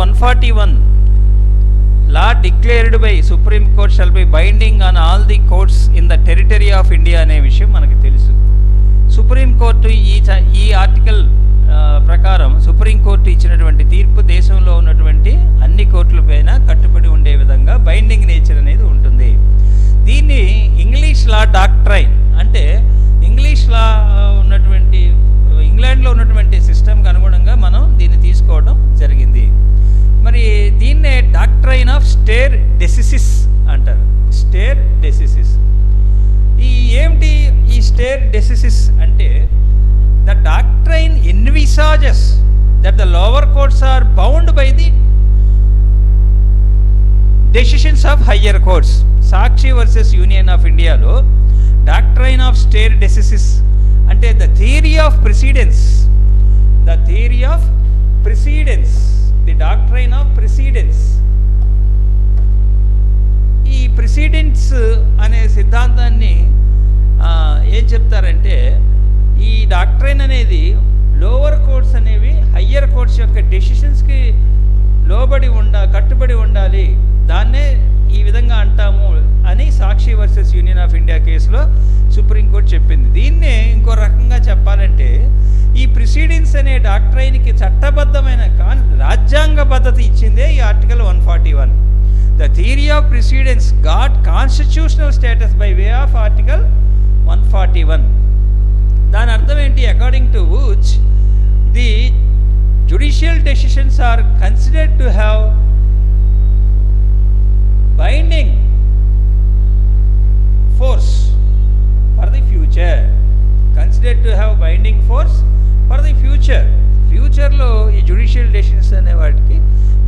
One forty one law declared by supreme court shall be binding on all the courts in the territory of India అనే విషయం మనకు తెలుసు. Supreme court ఈ ఈ article ప్రకారం supreme court ఇచ్చినటువంటి తీర్పు దేశంలో ఉన్నటువంటి అన్ని కోర్టులపైన కట్టుబడి ఉండే విధంగా బైండింగ్ నేచర్ అనేది ఉంటుంది. దీన్ని ఇంగ్లీష్ లా డాక్ట్రైన్ అంటే ఇంగ్లీష్ లా ఉన్నటువంటి ఇంగ్లాండ్లో ఉన్నటువంటి సిస్టమ్కి అనుగుణంగా మనం దీన్ని తీసుకోవడం జరిగింది. మరి దీన్నే డాక్ట్రైన్ ఆఫ్ స్టేర్ డెసిసిస్ అంటారు. Stare decisis. ఈ ఏమిటి ఈ స్టేర్ డెసిసిస్ అంటే the doctrine envisages that the lower courts are bound by the decisions of higher courts Sakshi versus union of ఇండియాలో డాక్ట్రైన్ ఆఫ్ స్టేర్ డెసిసిస్ అంటే the theory of precedence. The theory of precedence. The doctrine of precedence ఈ precedence అనే సిద్ధాంతాన్ని ఏం చెప్తారంటే ఈ doctrine అనేది lower courts అనేవి హయ్యర్ కోర్ట్స్ యొక్క డెసిషన్స్కి లోబడి ఉండ కట్టుబడి ఉండాలి. దాన్నే ఈ విధంగా అంటాము అని Sakshi versus union of India కేసులో సుప్రీంకోర్టు చెప్పింది. దీన్ని ప్రిసీడింగ్స్ అనే డాక్టరైన్కి చట్టబద్ధమైన కాన్ రాజ్యాంగ పద్ధతి ఇచ్చిందే ఈ article one forty one. The theory of precedence got constitutional status by way of article one forty one దాని అర్థం ఏంటి? According to which the judicial decisions are considered to have binding force for the future considered to have binding force for the future ఫ్యూచర్లో ఈ judicial decisions అనే వాటికి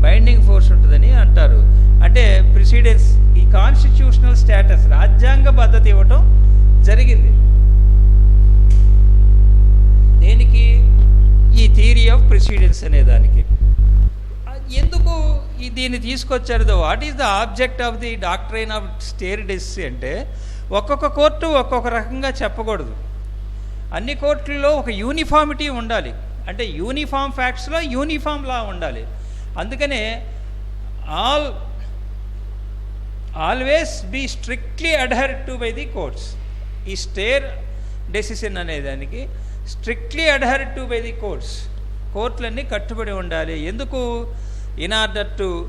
binding force ఉంటుందని అంటారు. అంటే ప్రిసిడెన్స్ ఈ కాన్స్టిట్యూషనల్ స్టేటస్ రాజ్యాంగ పద్ధతి ఇవ్వటం జరిగింది. దేనికి? ఈ థియరీ ఆఫ్ ప్రిసిడెన్స్ అనే దానికి. ఎందుకు ఈ దీన్ని తీసుకొచ్చారు? What is the object of the doctrine of stare decisis అంటే ఒక్కొక్క కోర్టు ఒక్కొక్క రకంగా చెప్పకూడదు. అన్ని కోర్టుల్లో ఒక యూనిఫామిటీ ఉండాలి. అంటే యూనిఫామ్ ఫ్యాక్ట్స్లో యూనిఫామ్ లా ఉండాలి. అందుకనే all always be strictly adhere to by the courts. ఈ స్టేర్ డెసిషన్ అనేదానికి strictly adhere to by the courts. కోర్టులన్నీ కట్టుబడి ఉండాలి. ఎందుకు? In order to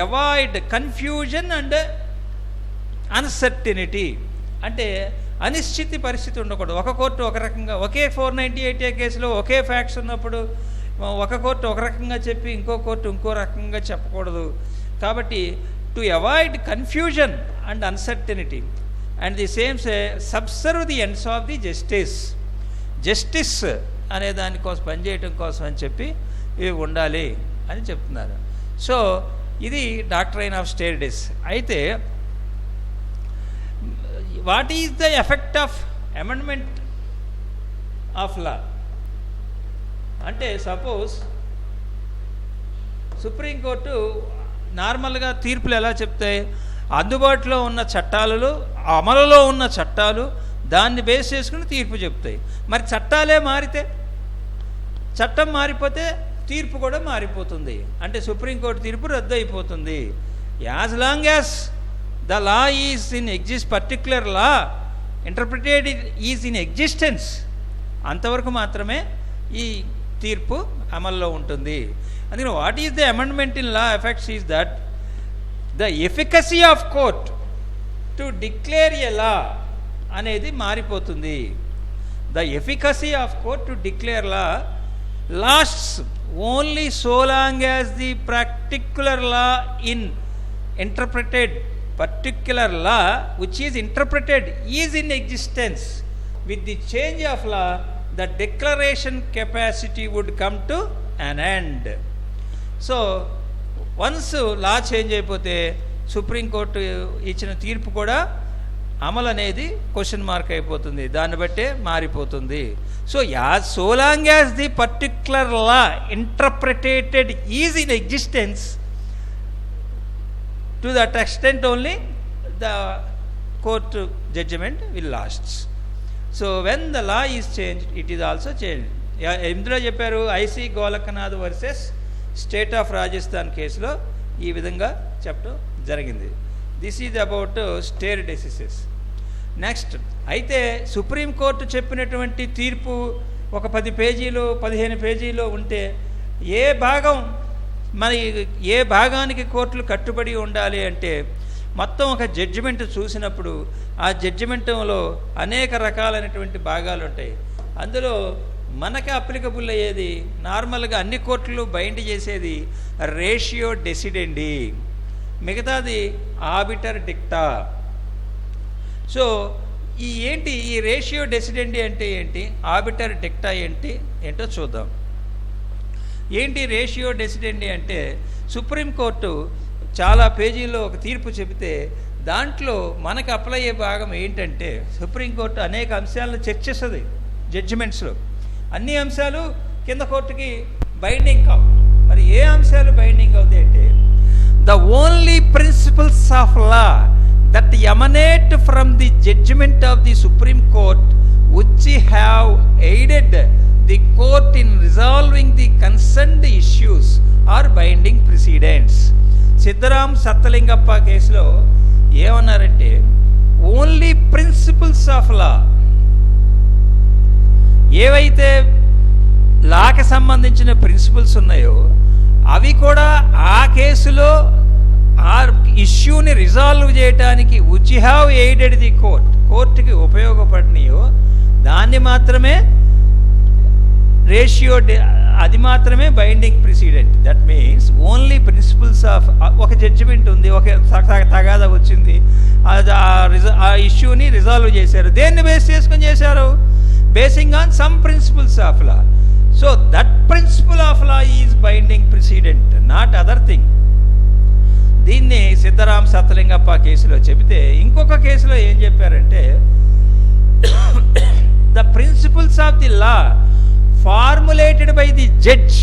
avoid confusion and uncertainty. అంటే అనిశ్చితి పరిస్థితి ఉండకూడదు. ఒక కోర్టు ఒక రకంగా ఒకే ఫోర్ నైంటీ ఎయిట్ ఏ కేసులో ఒకే ఫ్యాక్ట్స్ ఉన్నప్పుడు ఒక కోర్టు ఒక రకంగా చెప్పి ఇంకో కోర్టు ఇంకో రకంగా చెప్పకూడదు. కాబట్టి to avoid confusion and uncertainty and the same say subserve the ends of the justice justice అనే దానికోసం పనిచేయటం కోసం అని చెప్పి ఇవి ఉండాలి అని చెప్తున్నారు. సో ఇది డాక్టరైన్ ఆఫ్ స్టేరిడిస్ అయితే what is the effect of amendment of law అంటే సపోజ్ సుప్రీంకోర్టు నార్మల్గా తీర్పులు ఎలా చెప్తాయి? అందుబాటులో ఉన్న చట్టాలలో అమలులో ఉన్న చట్టాలు దాన్ని బేస్ చేసుకుని తీర్పు చెప్తాయి. మరి చట్టాలే మారితే చట్టం మారిపోతే తీర్పు కూడా మారిపోతుంది. అంటే సుప్రీంకోర్టు తీర్పు రద్దు అయిపోతుంది as long as the law is in exist particular law interpreted is in existence అంతవరకు మాత్రమే ఈ తీర్పు అమల్లో ఉంటుంది. అందుకని what is the amendment in law effects is that the efficacy of court to declare a law అనేది మారిపోతుంది. The efficacy of court to declare law lasts only so long as the particular law in interpreted particular law which is interpreted is in existence with the change of law the declaration capacity would come to an end so once law change అయిపోతే supreme court ఇచ్చిన తీర్పు కూడా అమలు అనేది question mark అయిపోతుంది. దాన్ని బట్టే మారిపోతుంది. So ya so long as the particular law interpreted is in existence to that extent only the court judgement will lasts so when the law is change it is also change ఎందులో చెప్పారు I C Golaknath versus state of Rajasthan కేసులో ఈ విధంగా చెప్పడం జరిగింది. This is about stare decisis next అయితే supreme court చెప్పినటువంటి తీర్పు ఒక పది పేజీలు పదిహేను పేజీలో ఉంటే ఏ భాగం మరి ఏ భాగానికి కోర్టులు కట్టుబడి ఉండాలి అంటే మొత్తం ఒక జడ్జిమెంట్ చూసినప్పుడు ఆ జడ్జిమెంట్లో అనేక రకాలైనటువంటి భాగాలు ఉంటాయి. అందులో మనకి అప్లికబుల్ అయ్యేది నార్మల్గా అన్ని కోర్టులు బైండ్ చేసేది రేషియో డెసిడెండి మిగతాది ఆబిటర్ డిక్టా సో ఈ ఏంటి ఈ రేషియో డెసిడెండి అంటే ఏంటి? ఆబిటర్ డిక్టా ఏంటి? ఏంటో చూద్దాం. ఏంటి రేషియో డెసిడెండి అంటే సుప్రీంకోర్టు చాలా పేజీల్లో ఒక తీర్పు చెబితే దాంట్లో మనకు అప్లై అయ్యే భాగం ఏంటంటే సుప్రీంకోర్టు అనేక అంశాలను చర్చిస్తుంది జడ్జిమెంట్స్లో అన్ని అంశాలు కింద కోర్టుకి బైండింగ్ కావు. మరి ఏ అంశాలు బైండింగ్ అవుతాయి అంటే the only principles of law that emanate from the judgement of the supreme court which have aided the court in resolving the concerned issues are binding precedents. Siddharam Sattalingappa కేసులో ఏమన్నారంటే only principles of law ఏవైతే లాకి సంబంధించిన principles ఉన్నాయో అవి కూడా ఆ కేసులో ఆ ఇష్యూని రిజాల్వ్ చేయడానికి which have aided the court కోర్టుకి ఉపయోగపడినాయో దాన్ని మాత్రమే రేషియో అది మాత్రమే binding precedent. That means only principles of ఒక జడ్జిమెంట్ ఉంది ఒక త- త- తగాదా వచ్చింది. అది ఆ రిజ- ఆ ఇష్యూని రిజాల్వ్ చేశారు. దేన్ని బేస్ చేసుకొని చేశారు? Basing on some principles of law so that principle of law is binding precedent not other thing దీన్ని సిద్ధరాం సత్తలింగప్ప కేసులో చెబితే ఇంకొక కేసులో ఏం చెప్పారంటే the principles of the law formulated by the judge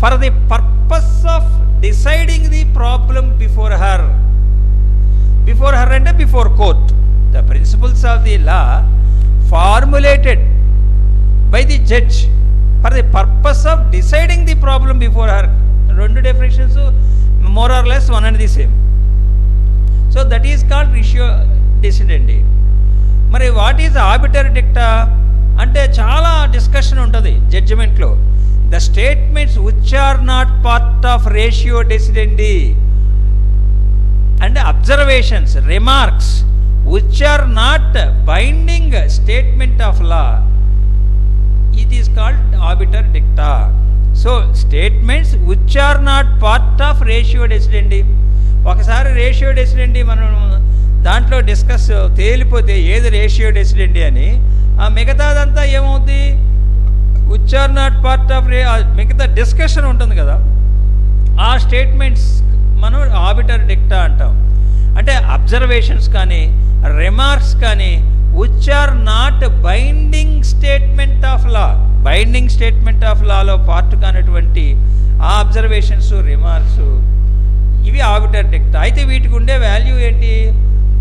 for the purpose of deciding the problem before her before her అంటే before court the principles of the law formulated by the judge for the purpose of deciding the problem before her రెండు definitions more or less one and the same so that is called ratio decidendi మరి what is obiter dicta అంటే చాలా discussion ఉంటుంది జడ్జిమెంట్లో the statements which are not part of ratio decidendi and observations remarks which are not binding statement of law it is called obiter dicta so statements which are not part of ratio decidendi ఒకసారి ratio డెసిడెండి మనం దాంట్లో discuss తేలిపోతే ఏది ratio డెసిడెండి అని ఆ మిగతాదంతా ఏమవుద్ది? Which are not part of రే మిగతా discussion ఉంటుంది కదా. ఆ స్టేట్మెంట్స్ మనం ఆబిటర్ డిక్టా అంటాం. అంటే అబ్జర్వేషన్స్ కానీ రిమార్క్స్ కానీ which are not binding statement of law binding statement of Lalo part కానటువంటి ఆ అబ్జర్వేషన్స్ రిమార్క్స్ ఇవి ఆబిటర్ డిక్టా అయితే వీటికి ఉండే వాల్యూ ఏంటి?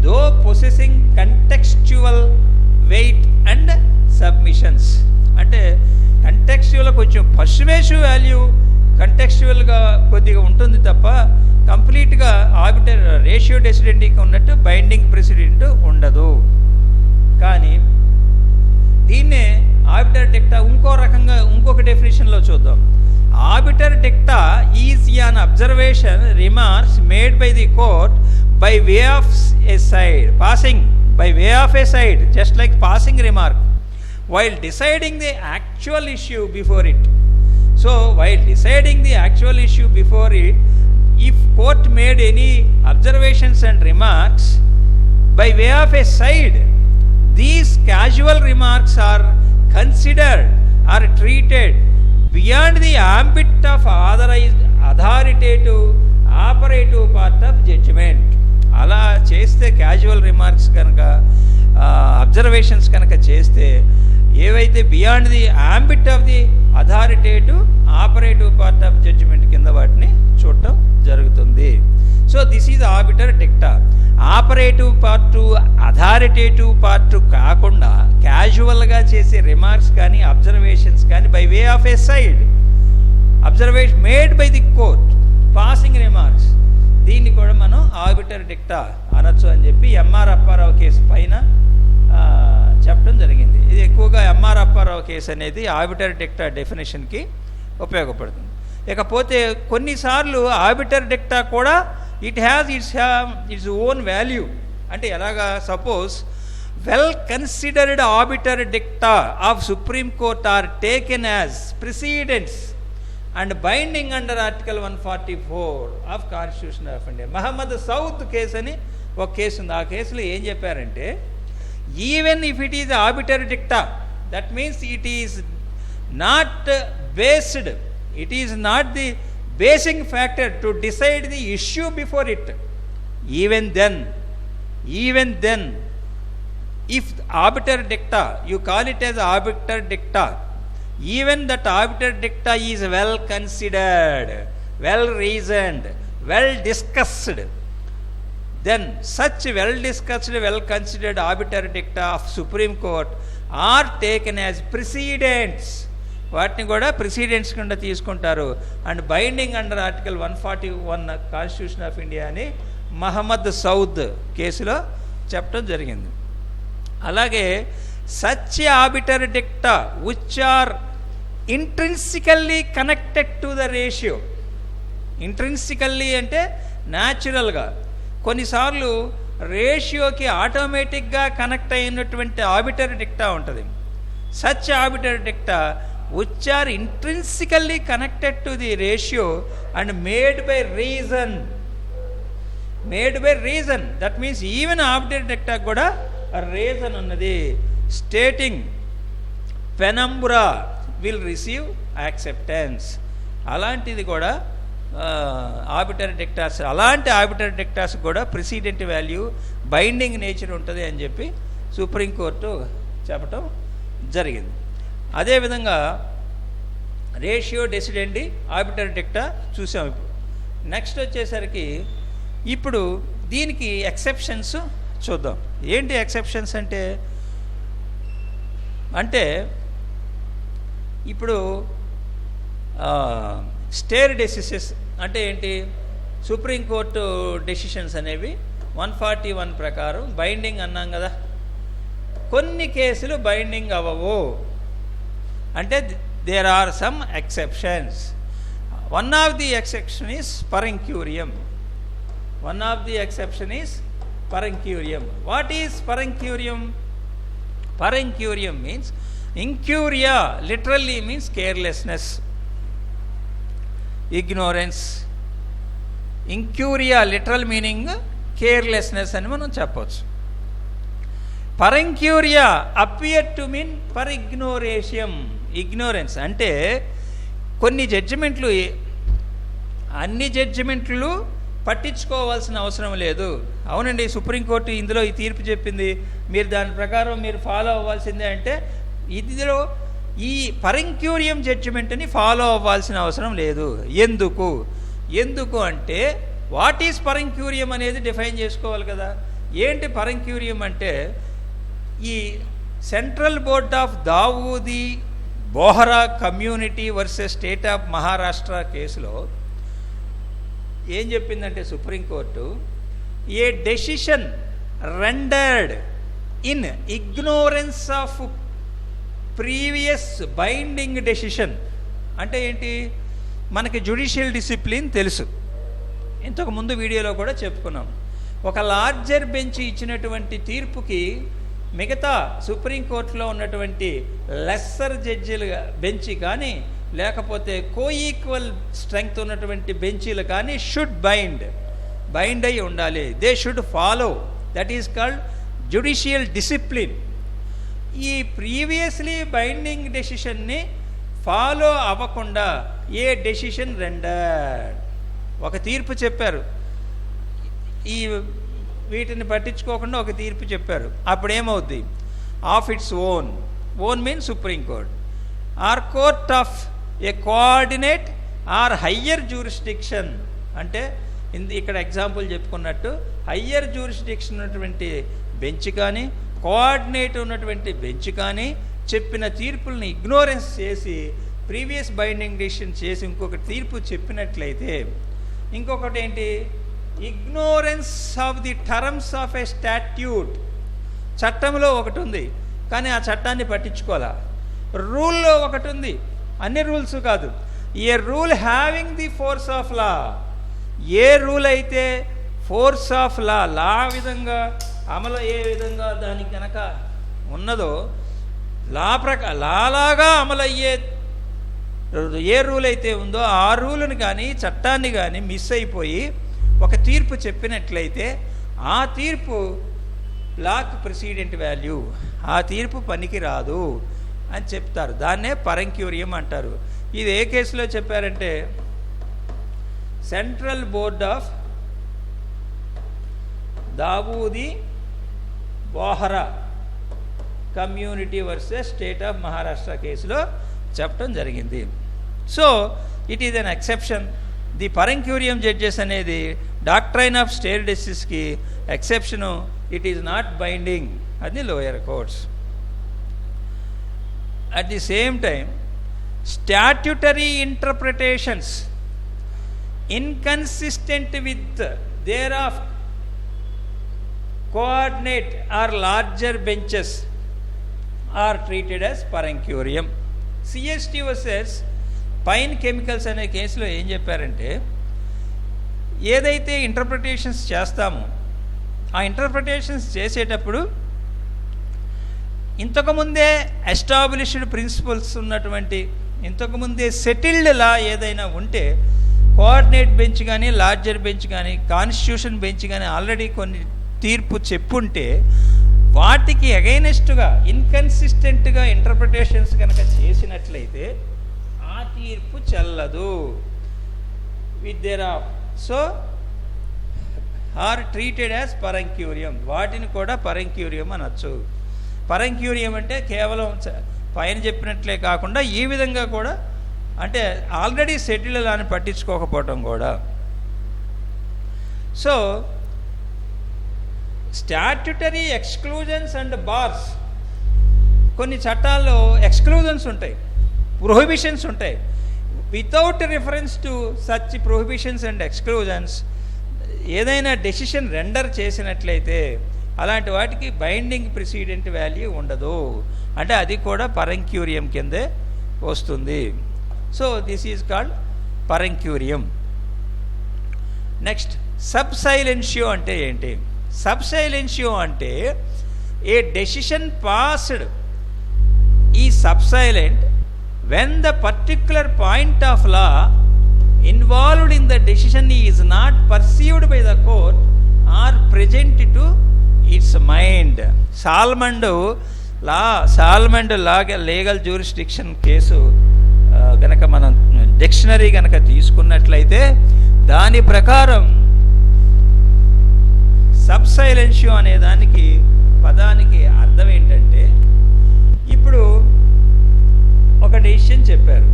Though possessing contextual weight and submissions అంటే కంటెక్స్చువల్ కొంచెం పర్సువేసివ్ వాల్యూ కంటెక్స్చువల్గా కొద్దిగా ఉంటుంది తప్ప కంప్లీట్గా ఆబిటర్ రేషియో డెసిడెంట్కి ఉన్నట్టు బైండింగ్ ప్రెసిడెంట్ ఉండదు. కానీ దీన్నే ఆబిటర్ టెక్టా ఇంకో రకంగా ఇంకొక డెఫినేషన్లో చూద్దాం. Obiter dicta is an observation remarks made by the court by way of a side passing by way of a side, just like passing remark, while deciding the actual issue before it. So, while deciding the actual issue before it, if court made any observations and remarks, by way of a side, these casual remarks are considered are treated beyond the ambit of authorized authoritative operative part of judgment. అలా చేస్తే casual remarks కనుక observations కనుక చేస్తే ఏవైతే beyond the ambit of the authoritative operative part of judgement కింద వాటిని చూడటం జరుగుతుంది. So this is obiter dicta operative part authoritative part కాకుండా క్యాజువల్గా చేసే రిమార్క్స్ కానీ అబ్జర్వేషన్స్ కానీ by way of a side observation made by the court passing remarks దీన్ని కూడా మనం ఆర్బిటర్ డిక్టా అనొచ్చు అని చెప్పి ఎంఆర్ అప్పారావు కేసు పైన చెప్పడం జరిగింది. ఇది ఎక్కువగా ఎంఆర్ అప్పారావు కేసు అనేది ఆర్బిటర్ డిక్టా డెఫినేషన్కి ఉపయోగపడుతుంది. ఇకపోతే కొన్నిసార్లు ఆర్బిటర్ డిక్టా కూడా it has its its own value. అంటే ఎలాగా suppose well considered obiter dicta of supreme court are taken as precedents and binding under article one forty four of constitution of India Mohammad Saud case అని ఒక case ఉంది. ఆ కేసులో ఏం చెప్పారంటే even if it is obiter dicta that means it is not based it is not the basing factor to decide the issue before it even then even then if obiter dicta you call it as obiter dicta even that obiter dicta is well considered well reasoned well discussed then such well discussed well considered obiter dicta of supreme court are taken as precedents వాటిని కూడా precedents కింద తీసుకుంటారు. And binding under article one forty one constitution of India అని Mohammed Saud కేసులో చెప్పడం జరిగింది. అలాగే such obiter dicta which are intrinsically connected to the ratio intrinsically అంటే న్యాచురల్గా కొన్నిసార్లు రేషియోకి ఆటోమేటిక్గా కనెక్ట్ అయినటువంటి ఆబిటర్ డిక్టా ఉంటుంది. Such obiter dicta which are intrinsically connected to the ratio and made by reason made by reason that means even obiter dicta కూడా reason ఉన్నది. Stating penumbra will receive acceptance అలాంటిది కూడా obiter డెక్టార్స్ అలాంటి obiter dictas కూడా precedent value binding nature ఉంటుంది అని చెప్పి supreme court చెప్పటం జరిగింది. అదేవిధంగా రేషియో డెసిడెండి ఆబిటర్ డెక్టా చూసాం ఇప్పుడు. నెక్స్ట్ వచ్చేసరికి ఇప్పుడు దీనికి ఎక్సెప్షన్స్ చూద్దాం. ఏంటి ఎక్సెప్షన్స్ అంటే? అంటే ఇప్పుడు స్టేర్ డెసిసెస్ అంటే ఏంటి? సుప్రీంకోర్టు డెసిషన్స్ అనేవి వన్ ఫార్టీ వన్ ప్రకారం బైండింగ్ అన్నాం కదా. కొన్ని కేసులు బైండింగ్ అవ్వవు అంటే there are some exceptions one of the exception is per incuriam one of the exception is per incuriam what is per incuriam per incuriam means incuriam literally means carelessness ignorance incuriam literal meaning carelessness అని మనం చెప్పవచ్చు per incuria appear to mean per ignorantiam ignorance అంటే కొన్ని జడ్జిమెంట్లు అన్ని జడ్జిమెంట్లు పట్టించుకోవాల్సిన అవసరం లేదు. అవునండి సుప్రీంకోర్టు ఇందులో ఈ తీర్పు చెప్పింది. మీరు దాని ప్రకారం మీరు ఫాలో అవ్వాల్సిందే అంటే ఇదిలో ఈ పరంక్యూరియం జడ్జిమెంట్ని ఫాలో అవ్వాల్సిన అవసరం లేదు. ఎందుకు? ఎందుకు అంటే వాట్ ఈజ్ పరంక్యూరియం అనేది డిఫైన్ చేసుకోవాలి కదా. ఏంటి పరంక్యూరియం అంటే ఈ central board of Dawoodi Bohra community versus state of Maharashtra కేసులో ఏం చెప్పిందంటే supreme court? A decision rendered in ignorance of previous binding decision అంటే ఏంటి? మనకి జ్యుడిషియల్ డిసిప్లిన్ తెలుసు. ఇంతకు ముందు వీడియోలో కూడా చెప్పుకున్నాం. ఒక లార్జర్ బెంచ్ ఇచ్చినటువంటి తీర్పుకి మిగతా సుప్రీంకోర్టులో ఉన్నటువంటి లెస్సర్ జడ్జీలు బెంచ్ కానీ లేకపోతే కో ఈక్వల్ స్ట్రెంగ్త్ ఉన్నటువంటి బెంచీలు కానీ షుడ్ బైండ్ బైండ్ అయి ఉండాలి. They should follow that is called judicial discipline ఈ ప్రీవియస్లీ బైండింగ్ డెసిషన్ని ఫాలో అవ్వకుండా ఏ డెసిషన్ రెండర్ ఒక తీర్పు చెప్పారు. ఈ వీటిని పట్టించుకోకుండా ఒక తీర్పు చెప్పారు. అప్పుడు ఏమవుద్ది of its own own mean supreme court or court of a coordinate or higher jurisdiction అంటే ఇక్కడ ఎగ్జాంపుల్ చెప్పుకున్నట్టు హయ్యర్ జ్యూరిస్డిక్షన్ ఉన్నటువంటి బెంచ్ కానీ కోఆర్డినేట్ ఉన్నటువంటి బెంచ్ కానీ చెప్పిన తీర్పుల్ని ఇగ్నోరెన్స్ చేసి ప్రీవియస్ బైండింగ్ డిసిషన్ చేసి ఇంకొక తీర్పు చెప్పినట్లయితే ఇంకొకటి ఏంటి? Ignorance of the terms of a statute. చట్టంలో ఒకటి ఉంది కానీ ఆ చట్టాన్ని పట్టించుకోవాలా? రూల్లో ఒకటి ఉంది అన్ని రూల్స్ కాదు. A rule having the force of law? A rule అయితే ఫోర్స్ ఆఫ్ లా లా విధంగా అమలు ఏ విధంగా దానికి కనుక ఉన్నదో లా ప్రక లాలాగా అమలయ్యే ఏ రూల్ అయితే ఉందో ఆ రూల్ని కానీ చట్టాన్ని కానీ మిస్ అయిపోయి ఒక తీర్పు చెప్పినట్లయితే ఆ తీర్పు బ్లాక్ ప్రెసిడెంట్ వాల్యూ. ఆ తీర్పు పనికి రాదు అని చెప్తారు. దాన్నే పరంక్యూరియం అంటారు. ఇది ఏ కేసులో చెప్పారంటే central board of Dawoodi Bohra community versus state of Maharashtra కేసులో చెప్పడం జరిగింది. So it is an exception the per incuriam judges అనేది doctrine of stare డెసిస్కి exception it is not binding అది lower courts at the same time statutory interpretations inconsistent with their of coordinate or larger benches are treated as per incuriam C S T versus pine chemicals అనే కేసులో ఏం చెప్పారంటే ఏదైతే interpretations చేస్తామో ఆ interpretations చేసేటప్పుడు ఇంతకుముందే ఎస్టాబ్లిష్డ్ ప్రిన్సిపల్స్ ఉన్నటువంటి ఇంతకుముందే సెటిల్డ్ లా ఏదైనా ఉంటే కోఆర్డినేట్ బెంచ్ కానీ లార్జర్ బెంచ్ కానీ కాన్స్టిట్యూషన్ బెంచ్ కానీ ఆల్రెడీ కొన్ని తీర్పు చెప్పుంటే వాటికి అగైనెస్ట్గా ఇన్కన్సిస్టెంట్గా ఇంటర్ప్రిటేషన్స్ కనుక చేసినట్లయితే ఆ తీర్పు చెల్లదు. With their of so are treated as per incuriam. వాటిని కూడా పరంక్యూరియం అనొచ్చు. పరంక్యూరియం అంటే కేవలం చ- పైన చెప్పినట్లే కాకుండా ఈ విధంగా కూడా అంటే ఆల్రెడీ సెటిల్ అని పట్టించుకోకపోవటం కూడా. So statutory exclusions and bars కొన్ని చట్టాల్లో ఎక్స్క్లూజన్స్ ఉంటాయి. ప్రొహిబిషన్స్ ఉంటాయి. Without reference to such prohibitions and exclusions ఏదైనా డెసిషన్ రెండర్ చేసినట్లయితే అలాంటి వాటికి బైండింగ్ ప్రెసిడెంట్ వాల్యూ ఉండదు. అంటే అది కూడా పరంక్యూరియం కిందే వస్తుంది. So this is called per incuriam next sub silentio అంటే ఏంటి? సబ్ సైలెన్షియో అంటే ఏ డెసిషన్ పాస్డ్. ఈ sub silent when the particular point of law involved in the decision is not perceived by the court or present to its mind Salmond law Salmond లాగా legal jurisdiction case గనక మనం dictionary గనక తీసుకున్నట్లయితే దాని ప్రకారం sub సైలెన్షియో అనే దానికి పదానికి అర్థం ఏంటంటే ఇప్పుడు ఒక డెసిషన్ చెప్పారు.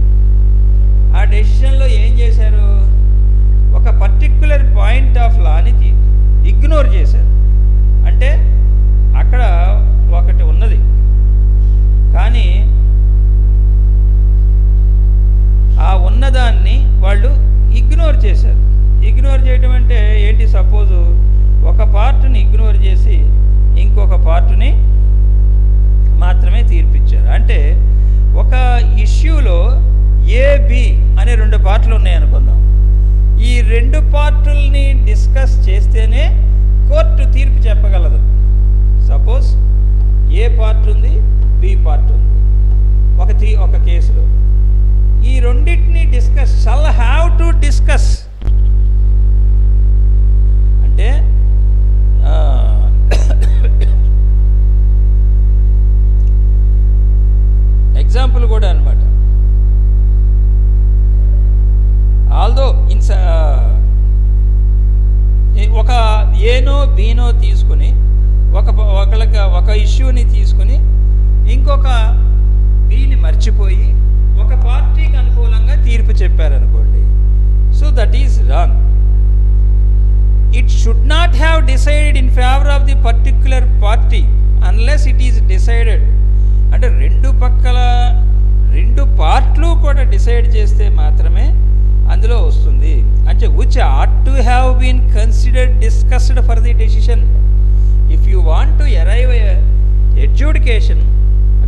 ఆ డెసిషన్లో ఏం చేశారు? ఒక పర్టిక్యులర్ పాయింట్ ఆఫ్ లాని ఇగ్నోర్ చేశారు. డిస్కస్ చేస్తేనే కోర్టు తీర్పు చెప్పగలదు. సపోజ్ ఏ పార్ట్ ఉంది బి పార్ట్ ఉంది. ఒక తీ ఒక కేసులో ఈ రెండింటిని discuss shall have to discuss decide చేస్తే మాత్రమే అందులో వస్తుంది. అంటే which ought to have been considered discussed for the decision if you want to arrive education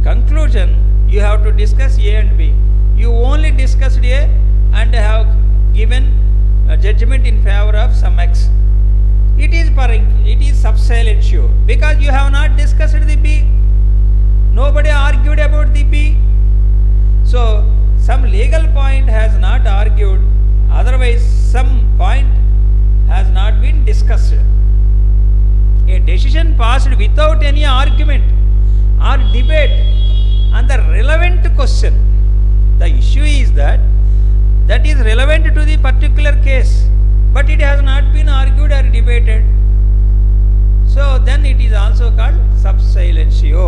conclusion you have to discuss A and B you only discussed A and have given judgement in favour of some ex it it is paring it is because you have not discussed the B nobody argued about the B so some legal point has not argued otherwise some point has not been discussed. A decision passed without any argument or debate on the relevant question. The issue is that that is relevant to the particular case but it has not been argued or debated. So then it is also called sub silentio.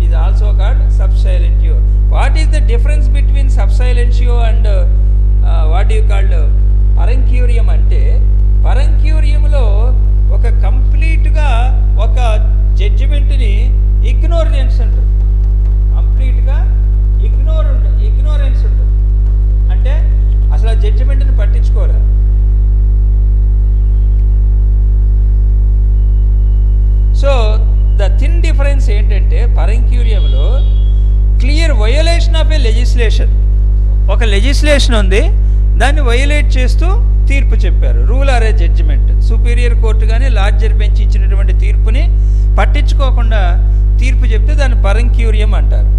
It is also called sub silentio what is the difference between sub silentio and what you called per incuriam అంటే పరంక్యూరియంలో ఒక కంప్లీట్గా ఒక జడ్జిమెంట్ని ignorance ఉంటుంది కంప్లీట్గా ignore ignorance ఉంటుంది అంటే అసలు ఆ జడ్జిమెంట్ని పట్టించుకోరా? Clear violation of a legislation. ఒక లెజిస్లేషన్ ఉంది దాన్ని వయోలేట్ చేస్తూ తీర్పు చెప్పారు. Rule or a judgement. Superior court కానీ లార్జర్ బెంచ్ ఇచ్చినటువంటి తీర్పుని పట్టించుకోకుండా తీర్పు చెప్తే దాన్ని పరంక్యూరియం అంటారు.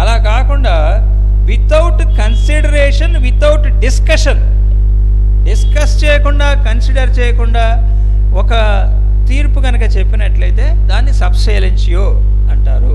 అలా కాకుండా without consideration without discussion discuss చేయకుండా కన్సిడర్ చేయకుండా ఒక తీర్పు కనుక చెప్పినట్లయితే దాన్ని సబ్సైలెన్షియో అంటారు.